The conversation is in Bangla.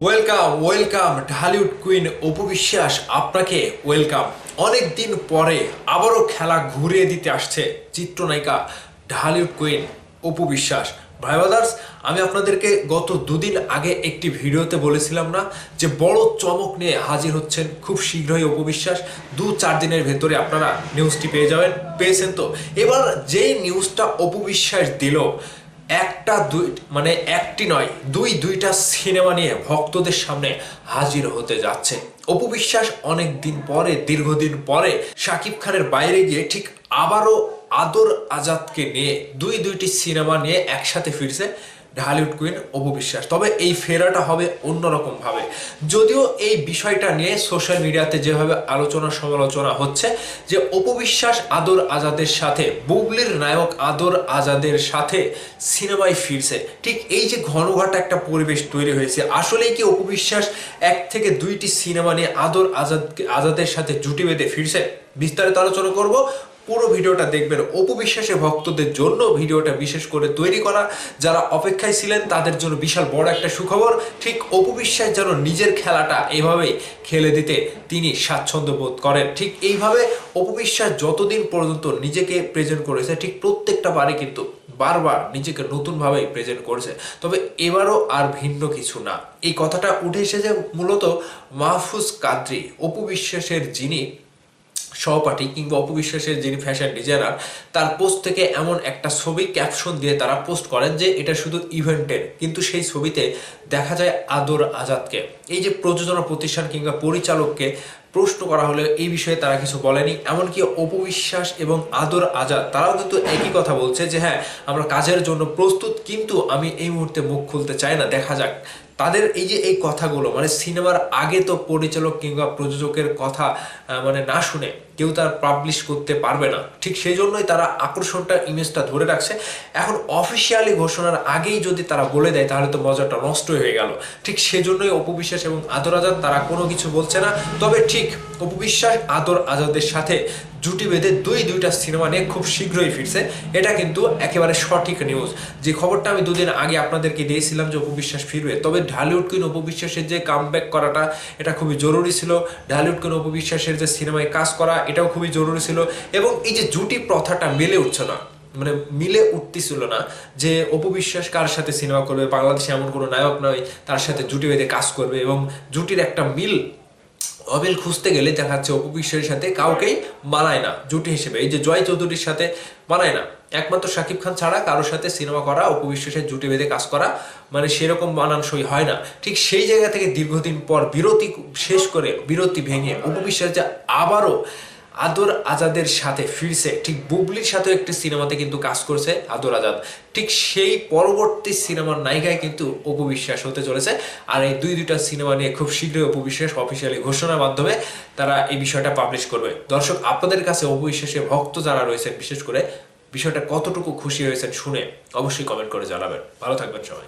Welcome welcome Dhallywood queen Apu Biswas, আপনাকে ওয়েলকাম অনেক দিন পরে আবারও খেলা ঘুরিয়ে দিতে আসছে চিত্রনায়িকা ঢালিউড কুইন অপু বিশ্বাস। ভাই ব্রাদার্স আমি আপনাদেরকে গত দুদিন আগে একটি ভিডিওতে বলেছিলাম না যে বড় চমক নিয়ে হাজির হচ্ছেন খুব শীঘ্রই অপু বিশ্বাস। দু চার দিনের ভেতরে আপনারা নিউজটি পেয়ে যাবেন, পেয়েছেন তো। এবার যেই নিউজটা অপু বিশ্বাস দিল একটা দুই মানে একটি নয়, দুই দুইটা সিনেমা নিয়ে ভক্তদের সামনে হাজির হতে যাচ্ছে। অপু বিশ্বাস অনেক দিন পরে, দীর্ঘদিন পরে শাকিব খানের বাইরে গিয়ে ঠিক আবারও আদর আজাদকে নিয়ে দুই দুইটি সিনেমা নিয়ে একসাথে ফিরছে। ঢালিউড কুইন অপু বিশ্বাস তবে এই ফেরাটা হবে অন্যরকম ভাবে যদিও এই বিষয়টা নিয়ে সোশ্যাল মিডিয়াতে যেভাবে আলোচনা সমালোচনা হচ্ছে, যে অপু বিশ্বাস আদর আজাদের সাথে, বুবলির নায়ক আদর আজাদের সাথে সিনেমায় ফিরছে। ঠিক এই যে ঘনঘাটা একটা পরিবেশ তৈরি হয়েছে, আসলেই কি অপু বিশ্বাস এক থেকে দুইটি সিনেমা নিয়ে আদর আজাদ, আজাদের সাথে জুটি বেঁধে ফিরছে? বিস্তারিত আলোচনা করব পুরো ভিডিওটা দেখবেন অপু বিশ্বাসের ভক্তদের জন্য ভিডিওটা বিশেষ করে তৈরি করা। যারা অপেক্ষায় ছিলেন, তাদের জন্য বিশাল বড় একটা সুখবর। ঠিক অপু বিশ্বাস যেন নিজের খেলাটা এভাবেই খেলে দিতে তিনি স্বাচ্ছন্দ্য বোধ করেন। ঠিক এইভাবে অপু বিশ্বাস যতদিন পর্যন্ত নিজেকে প্রেজেন্ট করেছে, ঠিক প্রত্যেকটা বারে কিন্তু বারবার নিজেকে নতুনভাবে প্রেজেন্ট করেছে। তবে এবারও আর ভিন্ন কিছু না। এই কথাটা উঠে এসেছে মূলত মাহফুজ কাদ্রি, অপু বিশ্বাসের যিনি সহপাঠী কিংবা অপবিশ্বাসের যিনি ফ্যাশন ডিজাইনার তার পোস্ট থেকে এমন একটা ছবি ক্যাপশন দিয়ে তারা পোস্ট করেন যে এটা শুধু ইভেন্টের কিন্তু সেই ছবিতে দেখা যায় আদর আজাদকে। এই যে প্রযোজনা প্রতিষ্ঠান কিংবা পরিচালককে প্রশ্ন করা হলে এই বিষয়ে তারা কিছু বলেনি। এমনকি অপবিশ্বাস এবং আদর আজাদ, তারাও কিন্তু একই কথা বলছে যে হ্যাঁ আমরা কাজের জন্য প্রস্তুত, কিন্তু আমি এই মুহূর্তে মুখ খুলতে চাই না। দেখা যাক তাদের এই যে এই কথাগুলো মানে সিনেমার আগে তো পরিচালক কিংবা প্রযোজকের কথা মানে না শুনে কেউ তার পাবলিশ করতে পারবে না। ঠিক সেই জন্যই তারা আকর্ষণটা ইমেজটা ধরে রাখছে। এখন অফিসিয়ালি ঘোষণার আগেই যদি তারা বলে দেয়, তাহলে তো মজাটা নষ্ট হয়ে গেল। ঠিক সেজন্যই অপবিশ্বাস এবং আদর আজাদ তারা কোনো কিছু বলছে না। তবে ঠিক অপবিশ্বাস আদর আজাদের সাথে জুটি বেঁধে দুই দুইটা সিনেমা নিয়ে খুব শীঘ্রই ফিরছে। এটা কিন্তু একেবারে সঠিক নিউজ যে খবরটা আমি দুদিন আগে আপনাদেরকে দিয়েছিলাম যে অপবিশ্বাস ফিরবে, তবে ঢালিউড কুইন অপবিশ্বাসের যে কামব্যাক করাটা, এটা খুবই জরুরি ছিল। ঢালিউড কুইন অপবিশ্বাসের যে সিনেমায় কাজ করা, এটাও খুবই জরুরি ছিল। এবং এই যে জুটি প্রথাটা মেলে উঠছে না মানে মিলে উঠতেছিল না, যে অপবিশ্বাস কার সাথে সিনেমা করবে, বাংলাদেশে এমন কোনো নায়ক নয়, তার সাথে জুটি বেঁধে কাজ করবে এবং জুটির একটা মিল অমিল খুঁজতে গেলে দেখা যাচ্ছে অপু বিশ্বের সাথে কাউকেই মানায় না, জুটি হিসেবে। এই যে জয় চৌধুরীর সাথে মানায় না। একমাত্র শাকিব খান ছাড়া কারোর সাথে সিনেমা করা, অপু বিশ্বাসের জুটি বেঁধে কাজ করা মানে সেরকম মানানসই হয় না। ঠিক সেই জায়গা থেকে দীর্ঘদিন পর বিরতি শেষ করে, বিরতি ভেঙে অপু বিশ্বাস যে আবারও আদর আজাদের সাথে ফিরছে। ঠিক বুবলির সাথে একটি সিনেমাতে কিন্তু কাজ করছে আদর আজাদ। ঠিক সেই পরবর্তী সিনেমার নায়িকায় কিন্তু অপু বিশ্বাস হতে চলেছে। আর এই দুই দুইটা সিনেমা নিয়ে খুব শীঘ্রই অপু বিশ্বাস অফিসিয়ালি ঘোষণার মাধ্যমে তারা এই বিষয়টা পাবলিশ করবে। দর্শক, আপনাদের কাছে অপু বিশ্বাসের ভক্ত যারা রয়েছেন, বিশেষ করে বিষয়টা কতটুকু খুশি হয়েছেন শুনে অবশ্যই কমেন্ট করে জানাবেন। ভালো থাকবেন সবাই।